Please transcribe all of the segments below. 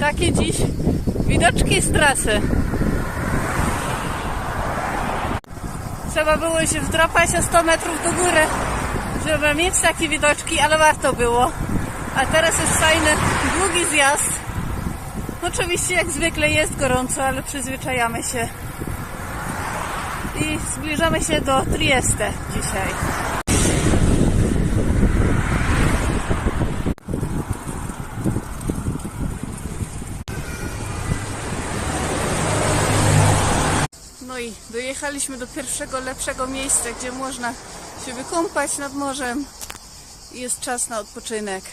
Takie dziś widoczki z trasy. Trzeba było się wdrapać o 100 metrów do góry, żeby mieć takie widoczki, ale warto było. A teraz jest fajny, długi zjazd. Oczywiście jak zwykle jest gorąco, ale przyzwyczajamy się. I zbliżamy się do Trieste dzisiaj. I dojechaliśmy do pierwszego lepszego miejsca, gdzie można się wykąpać nad morzem i jest czas na odpoczynek.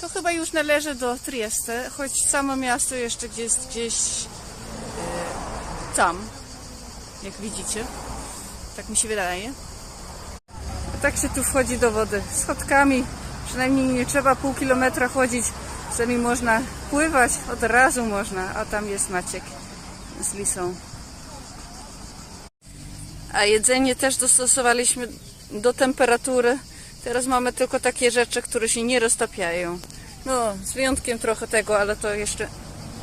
To chyba już należy do Trieste, choć samo miasto jeszcze gdzieś, gdzieś tam, jak widzicie. Tak mi się wydaje. A tak się tu wchodzi do wody. Schodkami, przynajmniej nie trzeba pół kilometra chodzić. Czasami można pływać, od razu można, a tam jest Maciek z Lisą. A jedzenie też dostosowaliśmy do temperatury. Teraz mamy tylko takie rzeczy, które się nie roztapiają. No, z wyjątkiem trochę tego, ale to jeszcze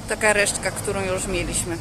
taka resztka, którą już mieliśmy.